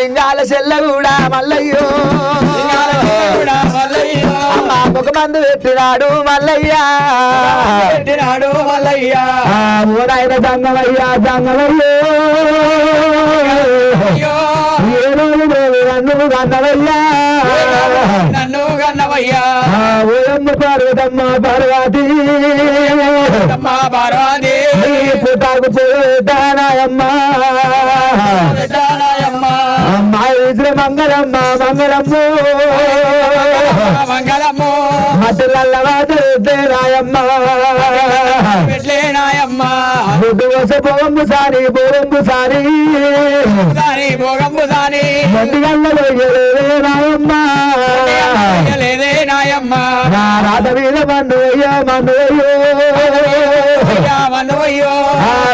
లింగాల చెల్ల కూడా మల్లయ్యో. అమ్మ ఒక మందు పెట్టినాడు మల్లయ్య. పెట్టినాడు మల్లయ్య. ఊరాయన సంగమయ్యా సంగమయ్యో నన్ను కన్నవయ్యా. నన్ను కన్నవయ్యా. ఆ ఓయమ్మ పార్వతమ్మ పార్వతి. మా పార్వతి. పుట్టాకు పోతానాయమ్మ అమ్మాయి ఇద్దరు మంగళమ్మ మంగళమ్మ మంగళమ్ము మధ్యలల్ల వాదరాయమ్మ పెట్టలేనాయమ్మ బుడ్డు వస బొమ్ము సారి బొమ్ము సారి దాని భోగంబు దాని మందిగల్లో రాయమ్మ లేదే నాయమ్మ నా రాత మీద మండుయ్య మండుయ్యో మనవయ్యో ఆ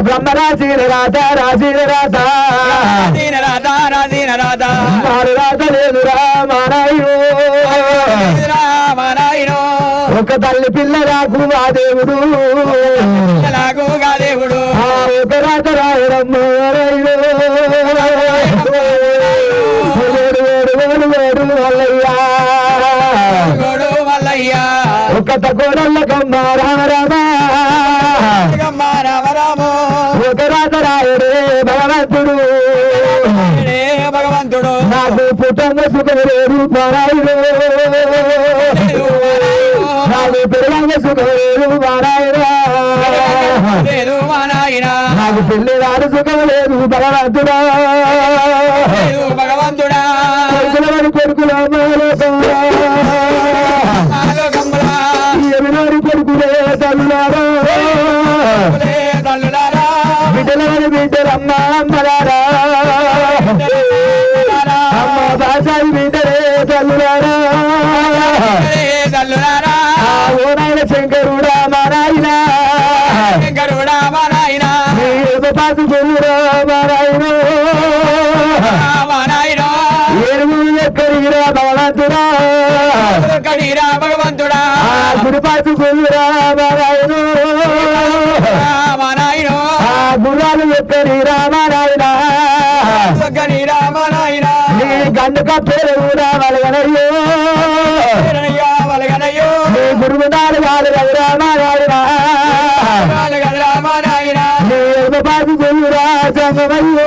బ్రహ్మరాశి రాత రాశి రాధా రాధా రాత లేదురా మారాయో రామనాయనో ఒక తల్లి పిల్ల రాకు మా దేవుడు దేవుడు ఆ ఒక రాత మల్లయ్య ఒక తకోడల్ల కమ్మ రామ రామ నాకు పుట్టంగ సుఖం లేదు పారాయుడు నాకు పిల్లలంగ సుఖం లేదు పారాయుడు లేదు మా నాయన నాకు పెళ్ళి రాడు సుఖం లేదు భగవంతుడా భగవంతుడా కొడుకులవాడి కొడుకుల నాయన మా నాయన ఏడుగు ఎక్కడిరా భగవంతుడా? కడిరా భగవంతుడా మా నాయన ఆ గుర్రాలు కడిరా మా నాయన నీ గండు కప్పేరు కూడా పాసు కొల్లురా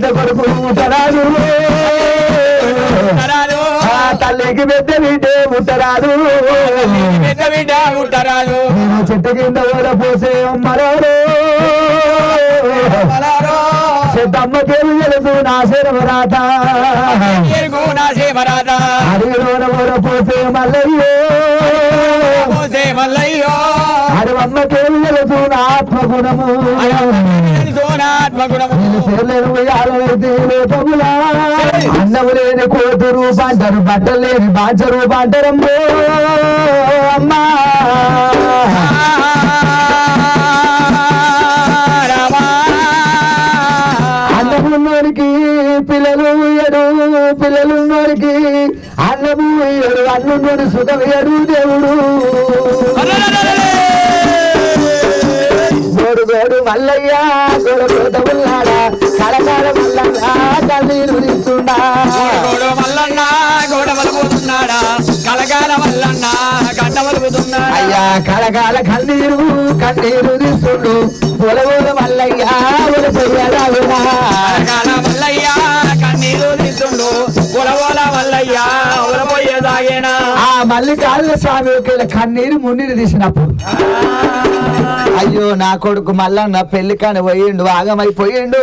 పెద్ద కొడుకు ఆ తల్లికి పెద్ద బిడ్డే ఉట్టరాదు పెద్ద బిడ్డ నేను చెట్టు కింద ఊర పోసే అమ్మరాడు పలారో చెట్టమ్మకేమి తెలుసు నా శరవరాత ఎరుగు నా సేమరాత అడిగిలోన ఊర పోసే మల్లయ్యో. పోసే మల్లయ్యో. అడవమ్మకేమి తెలుసు నా ఆత్మగుణము. అన్నము లేని కోటి రూపాంటారు బట్టలు లేని బాంచ రూపాంటారమ్మో అమ్మా. పిల్లలు ఇయ్యడు అన్నము ఇయ్యడు అన్నున్నోడు సుఖం ఇయ్యడు దేవుడు. మల్లయ్య గోడు గోడ ఉన్నాడా? కలకాల మల్లయ్య కన్నీరు తీస్తుండా గోడు మల్లన్న గోడ వలుపుతున్నాడా కలగాల మల్లన్న గంట వలుపుతున్నాడా అయ్యా కలకాల కన్నీరు కన్నీరు తీస్తుండు పొలగోడు మల్లయ్య తీస్తుండు ఉలవోల మల్లయ్య ఉలపోయేదా ఆగేనా ఆ మల్లికార్జున స్వామి కన్నీరు మున్నీరు తీసినప్పుడు. అయ్యో నా కొడుకు మల్లన్న పెళ్ళి కాని పోయిండు ఆగమైపోయిండు.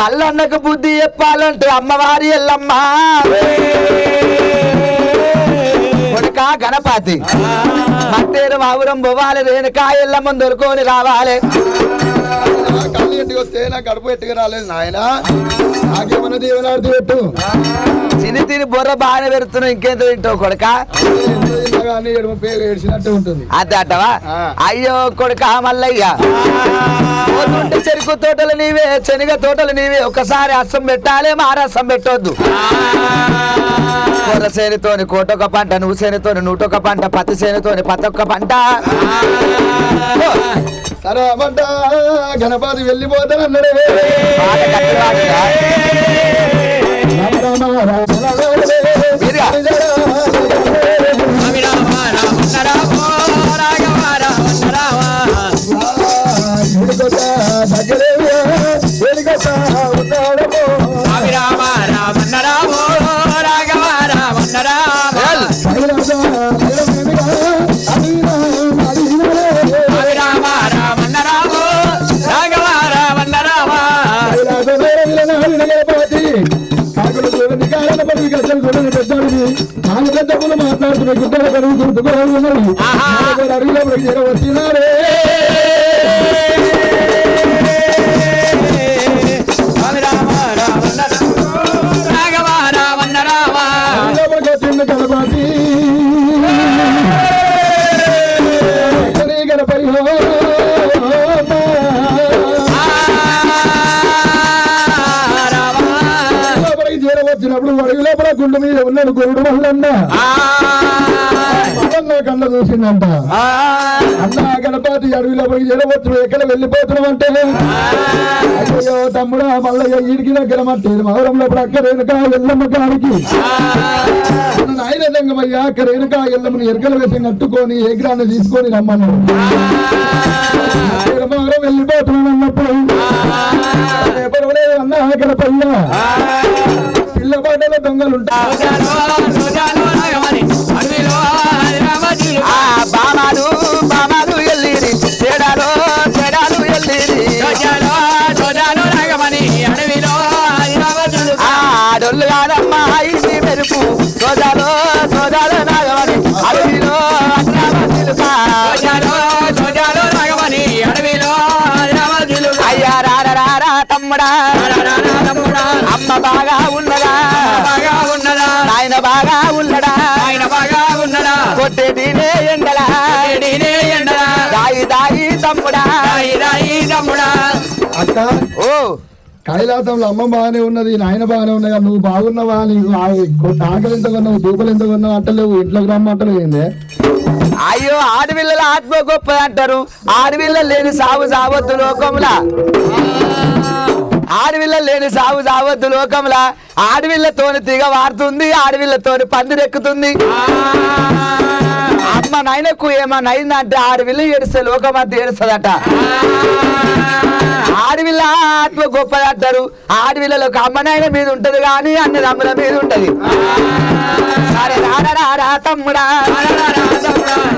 మల్లన్నకు బుద్ధి చెప్పాలంటే అమ్మవారి ఎల్లమ్మ. కొడుక గణపతి. మత్తేరు మావురం పోవాలి రేణుకా ఎల్లమ్మ దొరుకొని రావాలి. కళ్ళు ఇంటికి వస్తే నా కడుపు ఎట్టుకు రాలేదు నాయన. నాకేమన్నా దీవెనాడుతూ పెట్టు. తిని తిని బుర్ర బాగానే పెడుతున్నావు ఇంకేంత తింటావు కొడుక? కానీ ఎడమ పేరు ఏడ్చినట్టు ఉంటుంది. అద్దటవా ఆ. అయ్యో కొడుక మల్లయ్య. పోతుంటే చెరుకు తోటలు నీవే శనగ తోటలు నీవే. ఒకసారి అస్సం పెట్టాలి మారసం పెట్టొద్దు. కూర సేనుతోని కోటొక పంట నువ్వు సేనుతోని నూటొక పంట పత్తి సేనుతోని పతొక్క పంట సరే అమ్మంట గణపతి వెళ్ళిపోతానన్నాడే పాట కట్టువాడుగా. చూడండి పెద్దాడిని నాలుగు గద్దపులు మాట్లాడుతున్న గుడ్డలు కడుగు గుర్తుకోవాలి ఉన్నది ఆహా. అడిగిన చేర వచ్చినారే గుండు మీద ఉన్నాడు గురుడు మల్లన్న. కళ్ళ చూసిందంట. అన్న గణపతి అడవి లోపలికి చేరవచ్చు ఎక్కడ వెళ్ళిపోతున్నాం అంటే అయ్యో తమ్ముడా మల్లయ్య ఈడికి దగ్గర మట్టి మౌరం లోపల అక్క రేణుక ఎల్లమ్మ కాడికి. నాయన లింగమయ్య అక్క రేణుక ఎల్లమ్మని ఎరకల వేసి కట్టుకొని ఏగ్రాన్ని తీసుకొని రమ్మన్నాడు. మౌరం వెళ్ళిపోతున్నాను అన్నప్పుడు అన్న గణపయ్య. పాటలో దొంగలుంటా ఎల్లిరి. చెడాలు చెడాలు ఎల్లిరి. డొల్లు కాదమ్మా ఇది మెరుపు. సోదాలో సోదాలో నాగమని అడవిలో అయ్యా రారా రారా తమ్ముడా. అమ్మ బాగా బాగా ఉన్నడా? ఆయన బాగా ఉన్నడా? కొట్టేటినే ఎండలా? నేనే ఎండరా దాయి దాయి తమ్ముడా? రాయి రాయి తమ్ముడా? అక్క ఓ. కైలాసంలో అమ్మ బాగానే ఉన్నది నాయన బాగానే ఉన్నది కానీ నువ్వు బాగున్నావా? నీకు ఆకలి ఎంత కొన్నావు దూపలు ఎంత కొన్నావు అంటలేవు ఇంట్లోకి రమ్మ ఏందే అయ్యో ఆడపిల్లల ఆత్మ గొప్పది అంటారు. ఆడపిల్ల లేని సాగు సావద్దు లోకంలా. ఆడపిల్ల లేని సాగు సావద్దు లోకంలా. ఆడపిల్లతోని తిగ వారుతుంది ఆడపిల్లతోని పందిరెక్కుతుంది అమ్మ నాయనకు ఏమన్నా అయిందంటే ఆడపిల్ల ఏడిస్తే లోకం అంతా ఏడుస్తుందట. ఆడపిల్ల ఆత్మ గొప్పది అంటారు. ఆడపిల్లలకు అమ్మ నాయన మీద ఉంటది కానీ అన్నదమ్ముల మీద ఉంటది. సరే తమ్ముడా.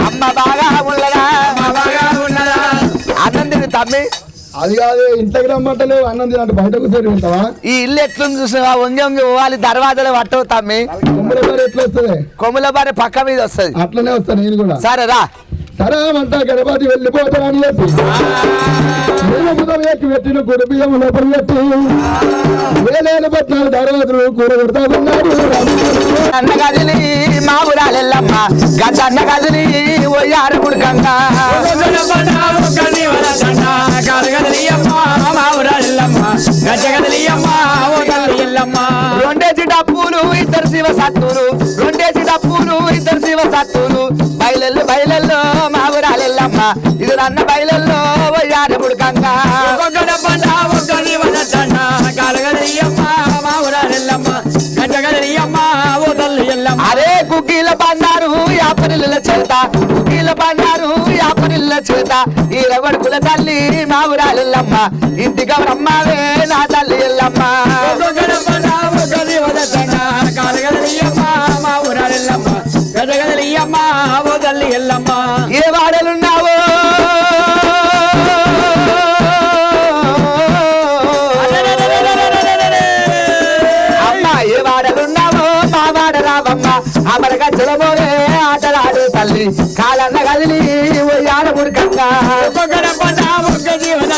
అమ్మ బాగా ఉన్నదా? బాగా ఉన్నదా? అన్నం తిని తమ్మి అది కాదు ఇంట్లోకి రమ్మంటలేవు అన్నం తినంటే బయటకు సరి ఉంటావా? ఈ ఇల్లు ఎట్లుంది చూసినా వంగి వంగి పోవాలి దర్వాజలు పట్టవు తమ్మి. కుమ్మల పేరు ఎట్లా వస్తుంది? కొమ్ముల బారి పక్క మీద వస్తుంది. అట్లనే వస్తాను నేను కూడా. సరే రా. సరే అంట గణపతి వెళ్ళిపోతానని చెప్పి. పెట్టిన గుడి బియ్యం లోపల పెట్టి. వేలేని పట్ల దర్వాజలు కూర కొడతా ఉన్నాడు కాలెల్లమ్మ. కదిలి మా ఊరాలెల్లమ్మ గడ్డ అన్న కదిలి ఒయ్యారు గుడికంగా రెండేసి డప్పులు ఇద్దరు శివ సత్తులు. రెండేసి డప్పులు ఇద్దరు శివ సత్తులు. బయలెల్లు బయలెల్లో మా ఊరాలెల్లమ్మ ఇది నన్న బయలెల్లో ఒయ్యారు గుడికంగా అరే కుక్కీల బండారు యాపరిల్ల చేత. కుక్కీల బండారు యాపరిల్ల చేత. ఈ రవడుకుల తల్లి మా ఊరాలెల్లమ్మ. ఇంటి గౌరమ్మవే నా తల్లి ఎల్లమ్మ. తల్లి. కాలన్న కదిలి ఒయ్యాల మురికంగా జీవన.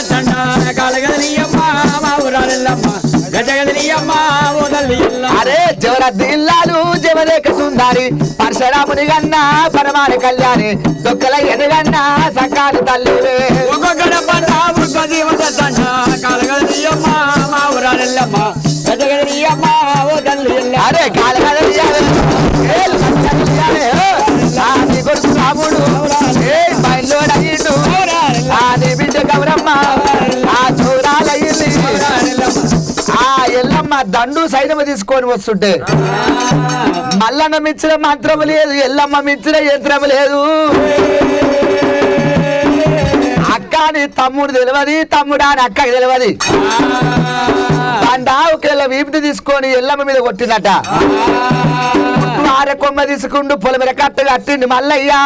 అరే జవరద్ది ఇల్లాలు జవరేక సుందారి. పరశురాముని గన్న పరమాని కళ్యాణి. దొక్కల ఎనగన్న సకాలి తల్లివే. జీవన తండ కాలగదనీయమ్మ మా ఊరాలెల్లమ్మ గజగదనీయమ్మ ఓ తల్లి. అరే కాల బిడ్డ గౌరమ్మ ఆ చూరాలయ్యింది ఆ ఎల్లమ్మ దండు సైన్యము తీసుకొని వస్తుంటే మల్లన్న మించిన మంత్రము లేదు ఎల్లమ్మ మించిన యంత్రము లేదు. అని తమ్ముడు తెలియదు తమ్ముడా అని అక్కకి తెలియదు. దండా ఒకవేళ వీపుది తీసుకొని ఎల్లమ్మ మీద కొట్టినట ఆర కొమ్మ తీసుకుంటూ పొల మీద కట్ట కట్టిండు మల్లయ్యా.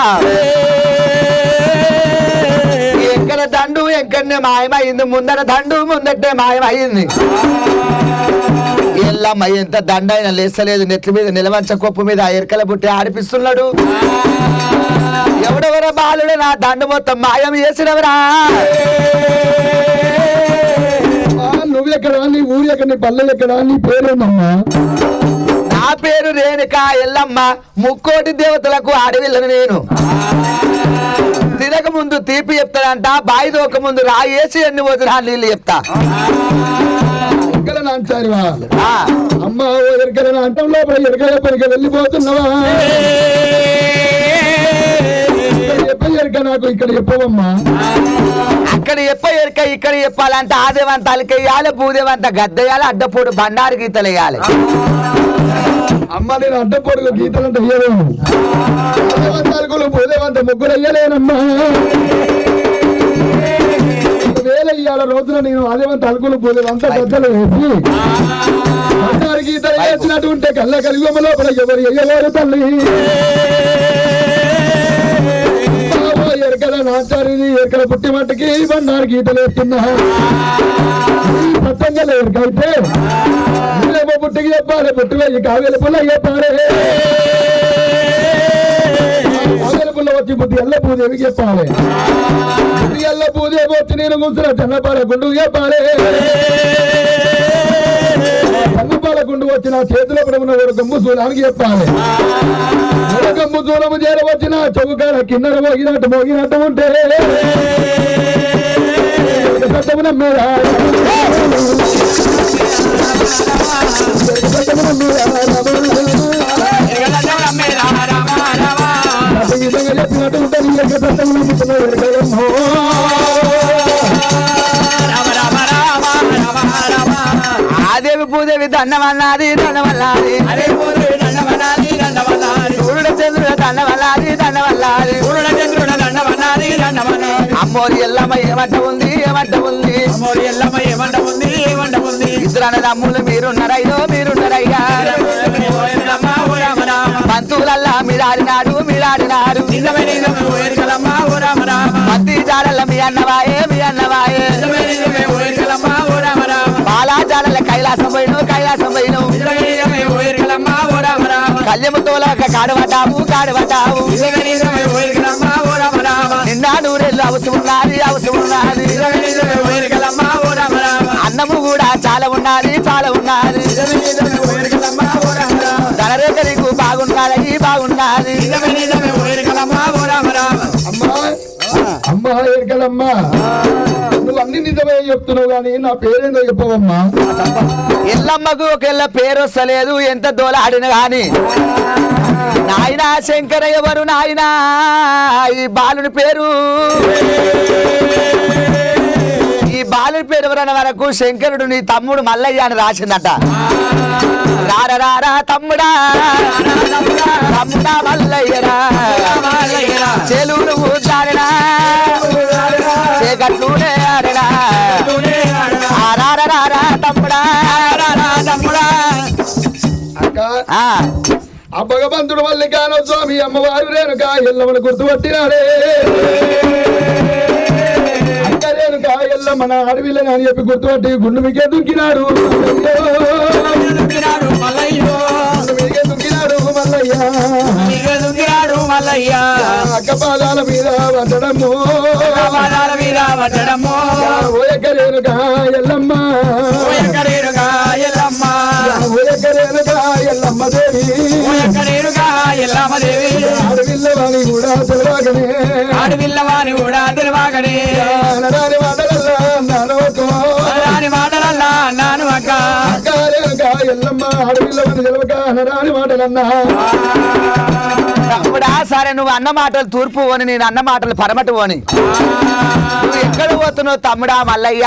ఎక్కడ దండు ఎక్కడనే మాయమైంది. ముందర దండు ముందటే మాయమైంది. ఎల్లమ్మ ఎంత దండైనా లేస్తలేదు. నెత్తి మీద నిలవంచ కొప్పు మీద ఆ ఎరకల బుట్టి ఆడిపిస్తున్నాడు. ఎవడెవరో బాలుడు నా దండు మొత్తం మాయం చేసినవరా? నువ్వు ఎక్కడ నీ ఊరు ఎక్కడ నీ పల్లె ఎక్కడ నీ పేరేందమ్మా? నా పేరు రేణుక ఎల్లమ్మ. ముక్కోటి దేవతలకు అడవిలను నేను. తినక ముందు తీపి చెప్తాడంట బాయి దోక ముందు రాయేసి ఎన్ని వదినా నీళ్ళు చెప్తా. అమ్మ ఓ ఎరకల అంటం లోపల ఎరకల పరికి వెళ్ళిపోతున్నావా? ఇక్కడ చెప్ప ఎరక నాకు ఇక్కడ చెప్పవమ్మా అక్కడ చెప్ప ఎరక ఇక్కడ చెప్పాలంటే ఆదేవంత అలకేయాలి భూదేవంత గద్దెయాలి అడ్డపూడు బండారు గీతలు వేయాలి. అమ్మ నేను అడ్డ పొడుగు గీతలంటే అయ్యలేను అడుగులు పోదేవంత ముగ్గురు అయ్యలేనమ్మా వేల ఇవాళ రోజున నేను అదేవంత అలుగులు పోదేవంత గద్దలు వేసి బండారు గీతలు వేసినట్టు ఉంటే కళ్ళ కలిగొమ్మ లోపల ఎవరు అయ్యలేరు తల్లి. బాబో ఎరకల నాచారిని ఎరకల పుట్టి మట్టుకి బండారు గీతలు వేస్తున్నా. సత్యంగా ఎరకైతే నువ్వేమో పుట్టికి చెప్పాలి పుట్టి వెళ్ళి కావేల పుల్ల చెప్పాలి కావేల పుల్ల వచ్చి బుద్ధి ఎల్ల పూదేవికి చెప్పాలి బుద్ధి ఎల్ల పూదేవి వచ్చి నేను కూర్చున్న చెన్నపాల గుండు చెప్పాలి చెన్నపాల గుండు వచ్చి నా చేతిలో పడుకున్న ఒక గమ్ము సూలానికి చెప్పాలి ఒక గమ్ము సూలము చేర వచ్చిన చెవుకాడ కిన్నర మోగినట్టు మోగినట్టు ఉంటే సత్యము నమ్మేరా సత్యము నమ్మేరా ఎగలదేవుడమ్మే రామ రామ రామ. ఈ విధంగా చెప్పినట్టు ఉంటే నీ యొక్క సత్యము నమ్ముతున్నావు ఎరకలమ్మో. రామ రామ రామ రామ రామ. ఆదేవి భూదేవి దండమన్నది దండమల్లాది. సూర్యుడు చంద్రుడు దండమల్లాది దండమల్లాది పూర్ణ చంద్రుడ. అమ్మోరి ఎల్లమ్మ ఏమంట ఉంది? ఏమంట ఉంది? అమ్మోరి ఎల్లమ్మ ఏమంట ఉంది? ఏమంట ఉంది? ఇద్దరు అన్నదమ్ములు మీరున్నారయ్యో మీరున్నారయ్యా. పంతులల్లా మీరాడినాడు మీరాడినాడు. మత్తి జాడల్ల మీ అన్నవాయే మీ అన్నవాయే. బాలా జాడల్ల కైలాసం పోయిను కైలాసం పోయిను. రామ కళ్యము తోలక కాడబడ్డావు కాడబడ్డావు. నిజమే నూరెళ్ళు అవసరం ఉన్నది అవసరం ఉన్నది అన్నము కూడా చాలా ఉన్నది చాలా ఉన్నది. నిజమే నిజమే ధనరేఖ నీకు బాగున్నది బాగున్నది. అమ్మా ఎరకలమ్మా నువ్వు అన్ని నిజమే చెప్తున్నావు కానీ నా పేరేందో చెప్పవమ్మా. ఎల్లమ్మకు ఒకళ్ళ పేరు వస్తలేదు ఎంత దోలాడిన గాని. నాయన శంకర ఎవరు నాయన ఈ బాలుని పేరు. ఈ బాలుని పేరు ఎవరన్న వరకు శంకరుడు నీ తమ్ముడు మల్లయ్య అని రాసిందట. రార తమ్ముడా తమ్ముడా మల్లయ్యరా. చెలువును ఊదారినా చీకట్లునే ఆడినా. రార తమ్ముడా. తమ్ముడా ఆ. భగవంతుడు మల్లికానో స్వామి అమ్మవారు రేణుక ఎల్లమ్మను గుర్తుపట్టినాడే. అక్క రేణుక ఎల్లమ్మ నా అడవిలో అని చెప్పి గుర్తుపట్టి గుండు మీకే దుక్కినాడు దుఃఖినాడు మల్లయ్యో. దుక్కినాడు మల్లయ్య. మల్లయ్య ఇక దుంగిరాడు మల్లయ్య. అక్క పాదాల మీద పాదాల మీద ఎల్లమ్మ. ఓయకరేరుగా ఎల్లమ్మ ఓయకరేనుగా ఎల్లమ్మ దేవి ఓయకరేరుగా ఎల్లమ్మ దేవి అడవిల్లవాణి కూడా తెలవాగనే. ఆడపిల్లవాని కూడా తెలివాగనే. నడాని మాటలల్లా నానవకో రాని మాటలల్లా నాను అక్క. అక్కారేనుగా ఎల్లమ్మ అడవిల్లవాణి తెలవక నడాని మాటలన్నా. తమ్ముడా సరే నువ్వు అన్న మాటలు తూర్పు పోని నేను అన్న మాటలు పరమటి పోని. నువ్వు ఎక్కడ పోతున్నావు తమ్ముడా మల్లయ్య?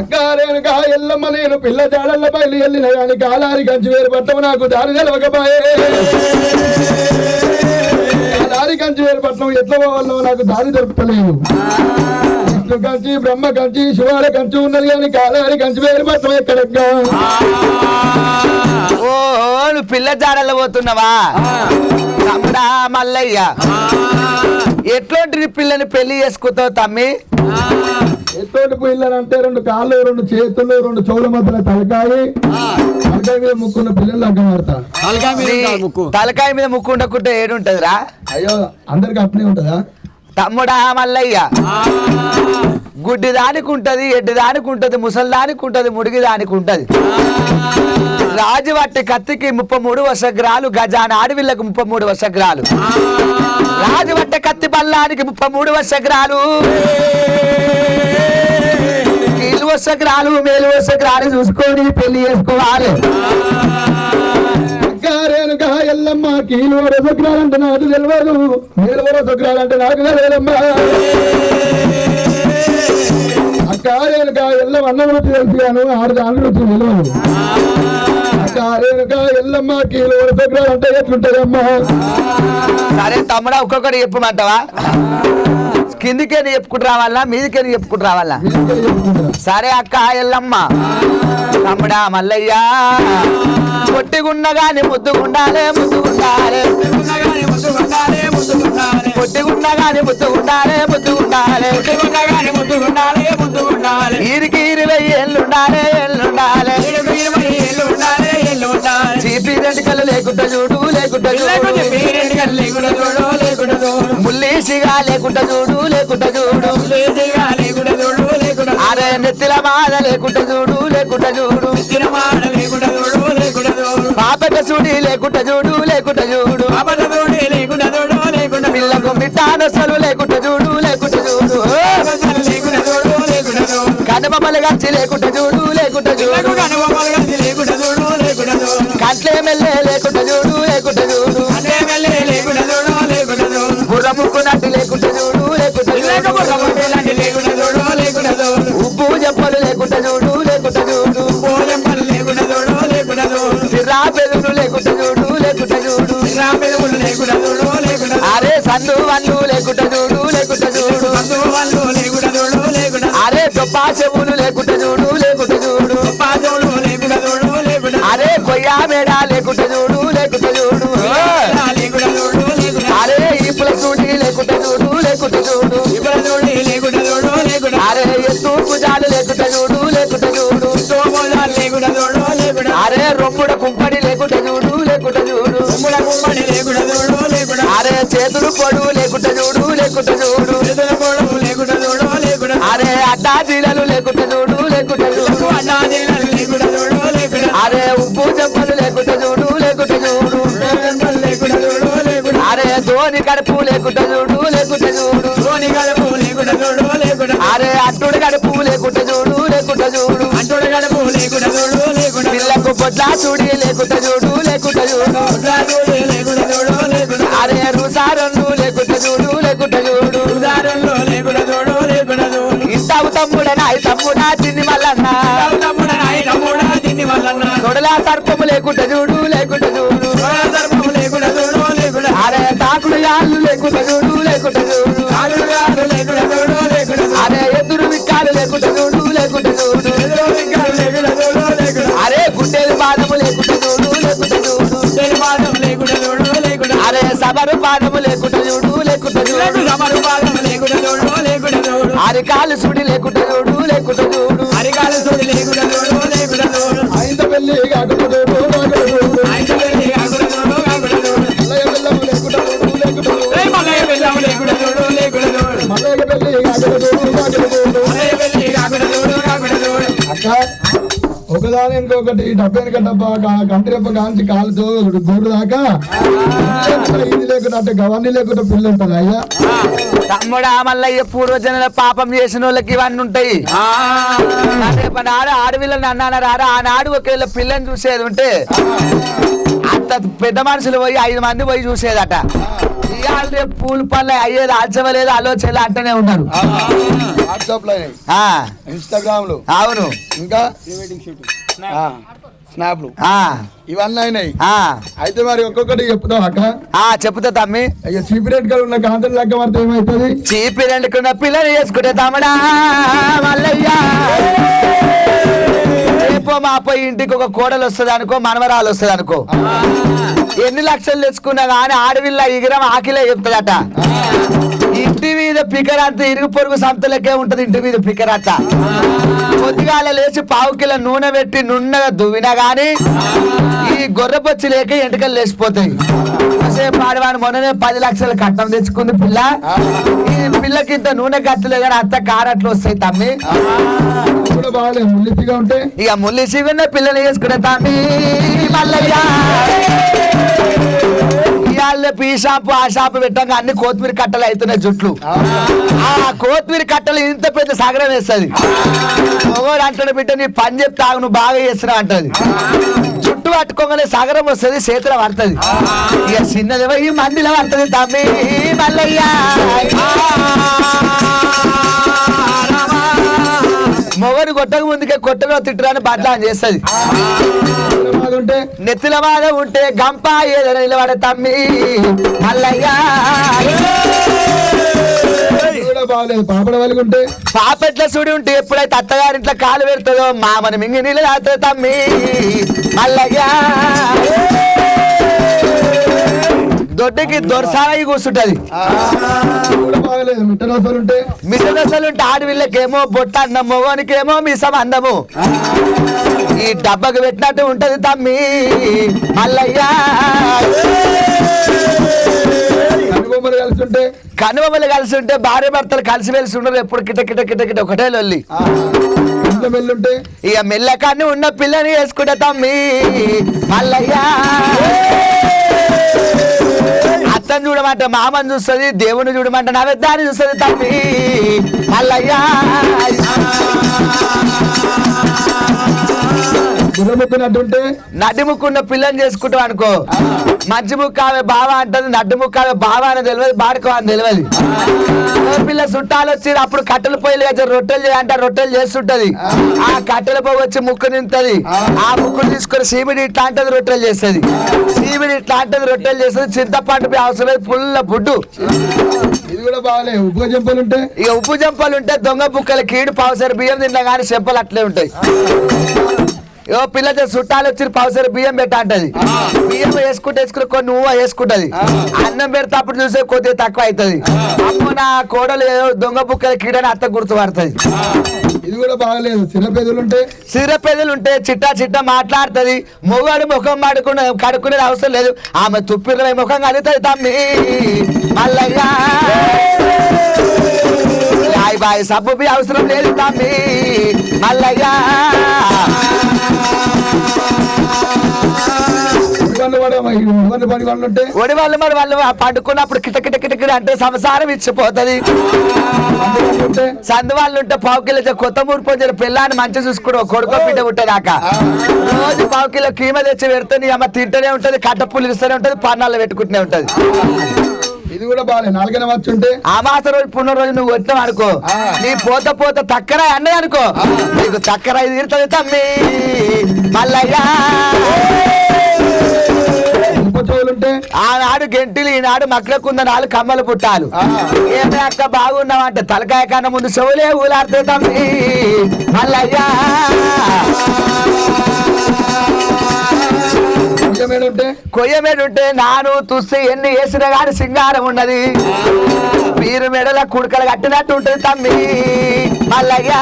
అక్కారేనుగా ఎల్లమ్మ నేను పిల్ల జాడల్ల బయలు వెళ్ళిన కానీ గాలారి గంజి వేరు పట్టము నాకు దారి తెలవకపాయే. గాలారి గంజి వేరు పట్టణం ఎట్లా పోవాలో నాకు దారి దొరకలేదు విష్ణు కంచి బ్రహ్మ కంచి శివాల కంచి ఉన్నది కానీ కాలారి కంచి వేరు పట్టణం ఎక్కడెక్కా ఓ నువ్వు పిల్ల పోతున్నావా? తమ్ముడా మల్లయ్య. ఎట్లాంటి పిల్లని పెళ్ళి చేసుకుంటావు తమ్మి? ఎత్తోటి పిల్లలంటే రెండు కాళ్ళు రెండు చేతులు రెండు చెవుల మధ్యలో తలకాయి. తలకాయ మీద ముక్కున్న పిల్లలు అగ్గ మాడతా నీ తలకాయ మీద ముక్కు ఉండకుంటే ఏడుంటదిరా? అయ్యో అందరికి అట్నే ఉంటుందా? తమ్ముడా మల్లయ్య. గుడ్డి దానికి ఉంటది ఎడ్డి దానికి ఉంటది ముసలి దానికి ఉంటది ముడిగి దానికి ఉంటది రాజు వట్టి కత్తికి ముప్పై మూడు వసగ్రాలు గజాన ఆడవిళ్ళకు ముప్పై మూడు వసగ్రాలు రాజు వట్ట కత్తి బల్లానికి ముప్పై మూడు వసగ్రాలు కీలు వసగ్రాలు మేలు వసగ్రాలు చూసుకొని పెళ్ళి చేసుకోవాలి. రేణుగా ఎల్లమ్మ కీలు రసగ్రాలంటే నాకు తెలియదు నేను రసగ్రాలంటే నాకు తెలియదమ్మా అక్క రేణుగా ఎల్లమ్మ అన్నం రుచి తెలుసు గాను ఆరు దాని రుచి తెలియదు అక్క రేణుగా ఎల్లమ్మ కీలు రసగ్రాలంటే ఎట్లుంటాయమ్మా సరే తమ్ముడా ఒక్కొక్కటి చెప్పమంటావా కిందికే చెప్పుకుంటూ రావాలా? మీదికే చెప్పుకుంటూ రావాలా? సరే అక్క ఎల్లమ్మ. తమ్ముడా మల్లయ్య. పొట్టిగుండగానే ముద్దుగుండాలే ముద్దుగుండాలే. పొట్టిగుండగానే ముద్దుగుండాలే, ముద్దుగుండాలే. పొట్టిగున్నగాని ముద్దుగుండాలే ముద్దుగుండాలే. ముద్దుగుండగానే ముద్దుగుండాలే, ముద్దుగుండాలే. ఈరికి ఇరవై ఏళ్ళుండాలే ఏళ్ళుండాలే ఇరవై ఇరువై ఏళ్ళు ఉండాలే. చీపి లేకుండా చూడు లేకుండా లేకుంటే చూడు లేకుండా చూడు. ముల్లీసిగా లేకుండా చూడు లేకుండా చూడు. అరే నెత్తిల మాల లేకుండా చూడు లేకుండా చూడు లేకుండా చూడు, లేకుండా చూడు. లేకుండా చూడు. పిల్లకు మిట్టానసలు లేకుండా చూడు లేకుండా చూడు లేకుండా చూడు. కనుమమలు గచ్చి లేకుండా చూడు లేకుండా చూడు కంట్లే మెల్లే లేకుండా చూడు లేకుండా చూడు అంటే మెల్లే లేకుండా చూడు, లేకుండా చూడు. బుర్రముక్కు నట్టు లేకుండా చూడు లేకుండా చూడు లేకుండా చూడు, లేకుండా చూడు. ఉప్పు చెప్పలు లేకుండా చూడు లేకుండా చూడు పని లేకుండా చూడు, లేకుండా చూడు. సిరా పెదులు లేకుండా చూడు లేకుండా చూడు నా పెదవులు లేకుండా చూడు, లేకుండా చూడు. అరే సందు వన్ను లేకుండా చూడు లేకుండా చూడు బంధువు వాళ్ళు లేకుండా చూడు, లేకుండా చూడు. అరే దొబ్బా చెవులు లేకుండా రొమ్ముడ కుంపడి లేకుండా చూడు లేకుండా చూడు ఉమ్మడ గుమ్మడి లేకుండా చూడు, లేకుండా. అరే చేతులు పొడు లేకుండా చూడు లేకుండా చూడు చేతుల గొడవ లేకుండా చూడు, లేకుండా. అరే అడ్డా జీలలు లేకుండా చూడు లేకుండా చూడు అన్నాదీనాలు లేకుండా చూడు, లేకుండా. అరే ఉప్పు చెప్పలు లేకుండా చూడు లేకుండా చూడు లేకుండా చూడు, లేకుండా. అరే ధోని కడుపు లేకుండా చూడు లేకుండా చూడు ధోని గడుపు లేకుండా చూడు, లేకుండా. అరే అట్టుడు కడుపు లేకుండా చూడు లేకుండా చూడు అంటుడు గడుపు లేకుండా చూడు, లేకుండా చూడు. పొట్లా చూడి లేకుండా చూడు. అరే రుసారన్ను లేకుండా చూడు లేకుండా చూడు. ఇంటావు తమ్ముడా నాయి తమ్ముడా తిని మల్లన్న. తొడలా సర్పము లేకుండా చూడు లేకుండా చూడు. అరే తాకుడు యాళ్ళు లేకుండా చూడు లేకుండా చూడు. అరే ఎదురు విక్కాలు లేకుండా చూడు లేకుండా చూడు లేకుండేది లేకుండా చూడు లేకుండా చూడు. లేకుండా అరే సబరు పాదము లేకుండా లేకుండా చూడు. సమరు లేకుండా చూడు లేకుండా అరికాలు సుడి లేకుండా చూడు లేకుండా చూడు. అరికాలు సుడి లేకుండా చూడు లేకుండా చూడు. ఆయన పెళ్ళి కాకుండా ఆయన పెళ్ళి కాకుండా లేకుండా ఒకదాని ఇంకొకటి డబ్బు వెనక డబ్బా కంటి రెప్ప కాంచి కాలుతో గోడు దాకా. ఇది లేకుండా అంటే గవన్నీ లేకుండా పిల్లలు ఉంటుంది అయ్యా? తమ్ముడా మల్లయ్య పూర్వజనుల పాపం చేసిన వాళ్ళకి ఇవన్నీ ఉంటాయి. నాడు ఆడవిల్లని అన్నాను రారా? ఆనాడు ఒకవేళ పిల్లని చూసేది ఉంటే అంత పెద్ద మనుషులు పోయి ఐదు మంది పోయి చూసేదట. ఇవాళ రేపు పూలు పనులు అయ్యేది ఆల్చవలేదు ఆలోచనలు అంటూనే ఉన్నారు. వాట్సాప్లో ఆ, ఇన్స్టాగ్రామ్లో అవును. ఇంకా? స్నాప్లు ఆ, ఇవన్నీ అయినాయి. ఆ, అయితే మరి ఒక్కొక్కటి చెప్తావు అక్క. ఆ, చెప్తా తమ్మి. అయ్యా చీప్ రేట్గా ఉన్న కాంతలు లెక్క పడితే ఏమవుతుంది చీపి రెండుకున్న పిల్లని చేసుకుంటే తమ్ముడా మల్లయ్య రేపో మాపో ఇంటికి ఒక కోడలు వస్తుంది అనుకో మనవరాలు వస్తుంది అనుకో. ఎన్ని లక్షలు తెచ్చుకున్నా కానీ ఆడవిల్ల ఎగిరం ఆకిలే చెప్తుందట. ఇంటి మీద పికరంత ఇరుగు పొరుగు సంతలకే ఉంటది ఇంటి మీద పికరంత కొద్దిగాల లేచి పావు కిలో నూనె పెట్టి నున్నగా దువ్వినా గాని ఈ గొర్రెపొచ్చి లేక ఎంటకలు లేచిపోతాయి. కాసేపు ఆడవాడు మొన్ననే పది లక్షలు కట్టం తెచ్చుకుంది పిల్ల. ఈ పిల్లకి ఇంత నూనె కట్టలే కానీ అంత కారట్లు వస్తాయి తమ్మి. ముల్లిసిగా ఇక ముల్లి శివన్న పిల్లలు చేసుకునే తమ్మి మల్లయ్య. ఈ షాపు ఆ షాపు పెట్టంగా అన్ని కొత్తిమీర కట్టలు అవుతున్నాయి జుట్లు. ఆ కొత్తిమీర కట్టలు ఇంత పెద్ద సగరం వేస్తుంది. మొగోడు అంటాడు బిడ్డ నీ పని చెప్తే నువ్వు బాగా చేస్తున్నావు అంటది. జుట్టు పట్టుకోగానే సగరం వస్తుంది చేతిలో పడుతుంది. ఇక చిన్నది పోయి మందిలో పడుతుంది తమ్మి మల్లయ్య కొట్టక ముందుకే కొట్టగా తిట్టరాని బట్లా చేస్తుంది. ఇది బాగుంటే నెత్తిల బాధ ఉంటే గంప ఏదైనా నిలబడే తమ్మి. మల్లయ్య. బాగలేదు పాపడ వలుగుంటే పాపెట్ల సుడి ఉంటే ఎప్పుడైతే అత్తగారింట్లో కాలు పెడుతుందో మామని మింగి నీళ్ళు తాగుతుంది తమ్మి. మల్లయ్య. దొడ్డికి దొరసాయి కూర్చుంటది మిట్ట రసాలు ఉంటే ఆడవిళ్ళకేమో బొట్ట మొగోనికేమో మిసం అందము ఈ డబ్బకు పెట్టినట్టు ఉంటది తమ్మి మల్లయ్య. కనుబొమ్మలు కలిసి ఉంటే కనుమలు కలిసి ఉంటే భార్య భర్తలు కలిసి వెలిసి ఉండరు ఎప్పుడు. కిట కిట కిట కిట ఒకటే లొల్లి. ఇక మెల్లకాన్ని ఉన్న పిల్లని వేసుకుంటే తమ్మి మల్లయ్య. చూడమంటే మామని చూస్తుంది దేవుని చూడమంటే పెద్దాన్ని చూస్తుంది తమ్మి మల్లయ్యా. గుర్రముక్కునట్టుంటే నడ్డిముక్కున్న పిల్లని చేసుకుంటాం అనుకో. మంచి ముక్క ఆమె బావ అంటది నడ్డి ముక్క ఆమె బావ అని తెలియదు బాడుకో అని తెలియదు. పిల్ల చుట్టాలు వచ్చి అప్పుడు కట్టెల పొయ్యిలు వచ్చి రొట్టెలు చేయంటే రొట్టెలు చేస్తుంటది. ఆ కట్టెల పొయ్యి వచ్చి ముక్కు నింతది ఆ ముక్కును తీసుకొని సీమిడి ఇట్లా అంటది రొట్టెలు చేస్తుంది. సీమిడి ఇట్లా అంటది రొట్టెలు చేస్తుంది చింతపండు అవసరం లేదు పుల్ల బుడ్డు ఇది కూడా ఉప్పు చెంపలు ఉంటే? ఇక ఉప్పు జంపలు ఉంటే దొంగ బుక్కలు కీడు పావుసరి బియ్యం తిన్నా కానీ చెంపలు అట్లే ఉంటాయి. ఓ పిల్లతో చుట్టాలు వచ్చి పావుసరి బియ్యం పెట్ట అంటది. బియ్యం వేసుకుంటే వేసుకుని కొన్ని నువ్వు వేసుకుంటది. అన్నం పెడితే అప్పుడు చూసే కొద్దిగా తక్కువ అవుతుంది అమ్మో నా కోడలు ఏదో దొంగ బుక్కల కీడని అత్త గుర్తుపడుతుంది. ఇది కూడా బాగలేదు. చిన్నపెదలు ఉంటే? సిర పెదలు ఉంటే చిట్టా చిట్టా మాట్లాడుతుంది. మొగాడు ముఖం మాడుకునే కడుక్కునేది అవసరం లేదు. ఆమె తుప్పిరవై ముఖం కలుగుతుంది తమ్మి. మల్లయ్య. బాయ్ బాయ్ సబ్బు బి అవసరం లేదు తమ్మి. మల్లయ్య. ఒడి వాళ్ళు మరి వాళ్ళు పండుకున్నప్పుడు కిట కిట కిట కిట అంటే సంసారం ఇచ్చిపోతుంది. సందు వాళ్ళు ఉంటే పావు కిలో కొత్త మూడు పొందిన పిల్లాన్ని మంచి చూసుకోవడం కొడుకో బిడ్డ ఉంటేదాకా రోజు పావు కిలో కీమ తెచ్చి పెడితే నీ అమ్మ తింటూనే ఉంటది కట్ట పుల్లు ఇస్తూనే ఉంటది పన్నాళ్ళు పెట్టుకుంటూనే ఉంటది. ఇది కూడా బాగలేదు నాలుగైనా వచ్చి ఉంటే? ఆ మాస రోజు పున్న రోజు నువ్వు వచ్చినావు అనుకో. నీ పోత పోత తక్కర అన్నది అనుకో. నీకు తక్కర తీరుతుంది తమ్మి. మల్లయ్య. ఆనాడు గెంటిలు ఈనాడు మక్కలకుంద నాలుగు కమ్మలు పుట్టాలు. ఏమే అక్క బాగున్నావు అంటే తలకాయ కన్నా ముందు చెవులే ఊలాడితే తమ్మి. మల్లయ్య. కొయ్య మీద ఉంటే నాను తుస్సి ఎన్ని వేసినా కానీ సింగారం ఉన్నది. మీరు మెడల కుడకలు కట్టినట్టు ఉంటుంది తమ్మి మల్లయ్య.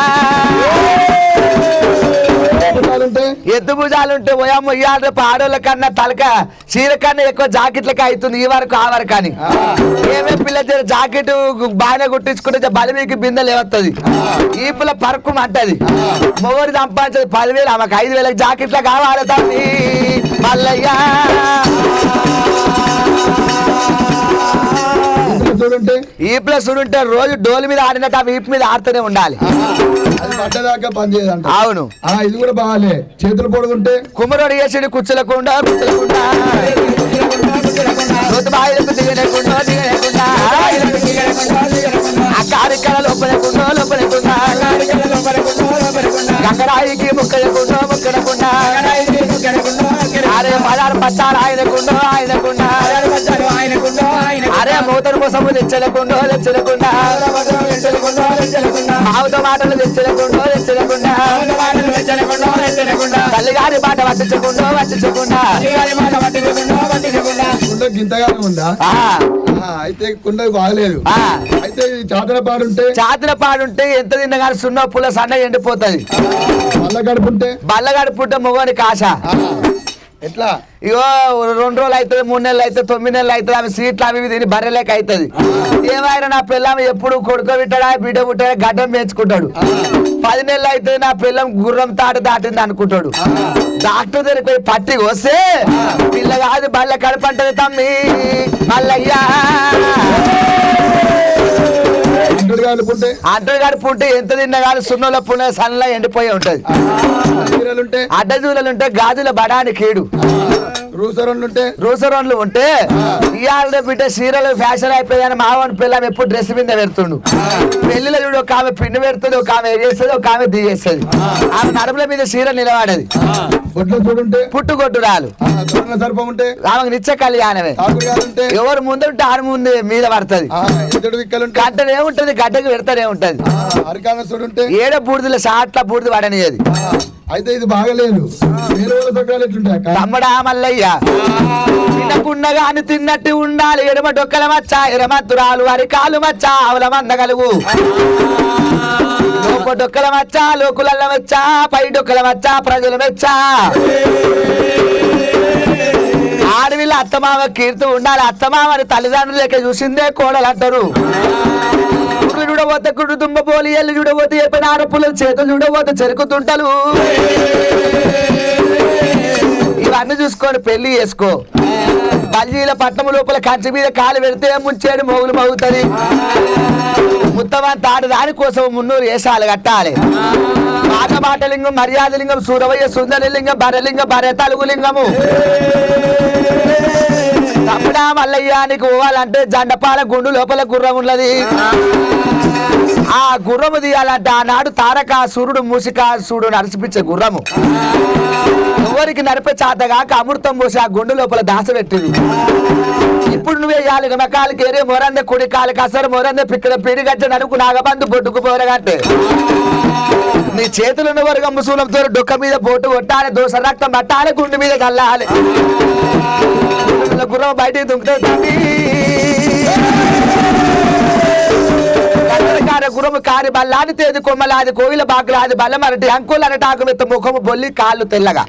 ఎద్దు భుజాలు ఉంటే ఓయమ్మ ఇయ్యాలి రేపు ఆడోళ్ళ కన్నా తలక చీర కన్నా ఎక్కువ జాకెట్లకి అవుతుంది ఈ వరకు ఆ వరకు అని. ఏమే పిల్ల జాకెట్ బాగానే కుట్టించుకుంటే బలిమీకి బిందెలు ఏమవుతుంది ఈపుల పరుకు అంటది మొగోడు సంపాదించదు పదివేలు ఆమెకు ఐదు వేలకు జాకెట్ల కావాలి తమ్మి మల్లయ్యా. ఇంట్లో చూడుంటే ఈపుల సుడుంటే రోజు డోలు మీద ఆడినట్టు ఆ వీపు మీద ఆడుతూనే ఉండాలి. అది పడ్డదాకా అవును. ఆ ఇది కూడా బాగాలే. చేతులు పొడుగుంటే? కుమ్మరోడు వేసాడు కుచ్చలకుండా కుచ్చలకుండా. కారికల లోపలకుండా లోపలకుండా. గంగరాయికి ముక్కలకుండా ముక్కడకుండా అరే పదారు పచ్చారు ఆయనకుండా ఆయనకుండా అరే మూతను కోసము తెచ్చలకుండా తెచ్చలకుండా ఆవుతో మాటలు తెచ్చలకుండా తెచ్చలకుండా తల్లిగారి మాట పట్టించకుండా పట్టించకుండా. కుండ గింతగానే ఉందా? ఆ, ఆ, అయితే కుండ బాగలేదు. ఆ. అయితే చాతన పాడుంటే? చాతుల పాడుంటే ఎంత తిన్నా కానీ సున్న పుల్ల సన్న ఎండిపోతుంది. మల్ల గడుపుంటే? బల్లగాడి పుట్ట మొగోనికి ఆశ ఆ, ఎట్లా? ఇగో రెండు రోజులు అవుతుంది మూడు నెలలు అవుతుంది తొమ్మిది నెలలు అవుతుంది ఆమె సీట్లు అవి తిని బర్రెలేక అవుతుంది ఏమైనా నా పిల్లం ఎప్పుడు కొడుకో పెట్టాడా బిడ్డ పుట్టాడా గడ్డం పెంచుకుంటాడు పది నెలలు అయితే నా పిల్లం గుర్రం తాట దాటింది అనుకుంటాడు. డాక్టర్ దగ్గరికి పోయి పట్టి వస్తే పిల్ల కాదు బల్ల కడపంటది తమ్మి మల్లయ్యా. అంటడు గడుపుంటే ఎంత తిన్నా కానీ సున్నలో సన్నలో ఎండిపోయి ఉంటది. చీరలుంటే? అడ్డజూలలు ఉంటే గాజుల బడాని కీడు. రూసరుంటే రూసరోన్లు ఉంటే ఇవాళ బిడ్డ చీరలు ఫ్యాషన్ అయిపోయిందని మావని పిల్లం ఎప్పుడు డ్రెస్ మీద పెడుతుండు. పెళ్ళిలో చూడు ఒక ఆమె పిండి పెడుతుంది ఒక ఆమె చేస్తుంది ఒక ఆమె దిగేస్తుంది ఆమె నడుముల మీద చీర నిలబడది. ఆ, దొంగల సర్పం ఉంటే? ఆమెకు నిత్య కళ్యాణమే. ఎవరు ముందుంటే ఆరు ముందు మీద పడుతుంది. గంటనే ఉంటది గడ్డకు పెడతానే ఉంటది. ఏడ బూడిదల షాట్ల బూడిద పడనియది అయితే ఇది బాగలేదు. తమ్ముడా మల్లయ్య తినకుండగాని తిన్నట్టు ఉండాలి. ఎడమ డొక్కల మచ్చ ఎరమత్తురాలు అరికాలు మచ్చ ఆవుల మందగలుగు లోప డొక్కల మచ్చ లోకులల్ల మచ్చ పై డొక్కల మచ్చ ప్రజల మచ్చ. ఆడవిల్ల అత్తమామ కీర్తి ఉండాలి. అత్తమామని తల్లిదండ్రులు లెక్క చూసిందే కోడలు అంటారు చూడబోతే కుడు దుమ్మ పోలి ఎల్లు చూడబోతే చెప్పిన ఆడపుల్ల చేతులు చూడబోతే చెరుకుతుంటారు ఇవన్నీ చూసుకొని పెళ్ళి చేసుకో. బల్జీల పట్నం లోపల కంచె మీద కాలు పెడితే ముంచేడు మోగులు మోగుతుంది. ముత్తమని తాడు దానికోసం మున్నూరు వేసాలు కట్టాలి. మాట మాటలింగం మర్యాదలింగం సూరవయ్య సుందరలింగం బరలింగం బరె తలుగులింగము. తమ్ముడా మల్లయ్య నీకు పోవాలంటే జండపాల గుండు లోపల గుర్రం ఉన్నది. ఆ గుర్రము తీయాలంటే ఆనాడు తారక మూసికాసురుడు మూసిక నడిచిపించే గుర్రము. ఎవరికి నడిపే చాతగాక అమృతం పోసి ఆ గుండు లోపల దాసపెట్టింది ఇప్పుడు నువ్వే యాలి నమకాలకి కేరే మొరందే కుడి కాలు కసరు మొరందే పిక్కడ పిడి గట్ట నడుకు నాగబందు బొట్టుకు పోరగట్టే. నీ చేతులున్న వరకు ముసూలంతో డొక్క మీద పోటు కొట్టాలి దోశ రక్తం పట్టాలి గుండు మీద చల్లాలి. గుర్రం బయటికి దుంకుతుంది. కట్టడకార గుర్రము కారి బల్లాని తేది కొమ్మలాది కోయిల బాకులాది బల్లమరటి అంకులు అనటాకు మెత్త ముఖము బొల్లి కాళ్ళు తెల్లగా.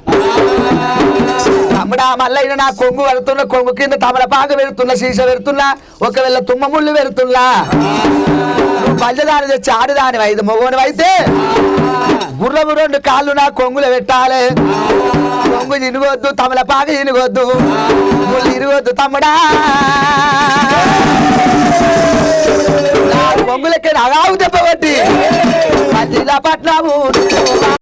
తమ్ముడా మల్లైన నా కొంగు వెళుతున్న కొంగు కింద తమలపాకు వెళుతున్న సీస వెళుతున్నా ఒకవేళ తుమ్మ ముళ్ళు వెళుతున్నా పల్లెదాని తెచ్చి ఆడదాని ఐదు మొగోని అయితే గుర్రము రెండు కాళ్ళు నా కొంగులు పెట్టాలి కొంగు ఇనుగొద్దు పాగ ఇనుగొద్దు. ముళ్ళు ఇరుగొద్దు తమ్ముడా. బొంగులెక్కిన అలా దెబ్బ కొట్టి జిల్లా పట్ల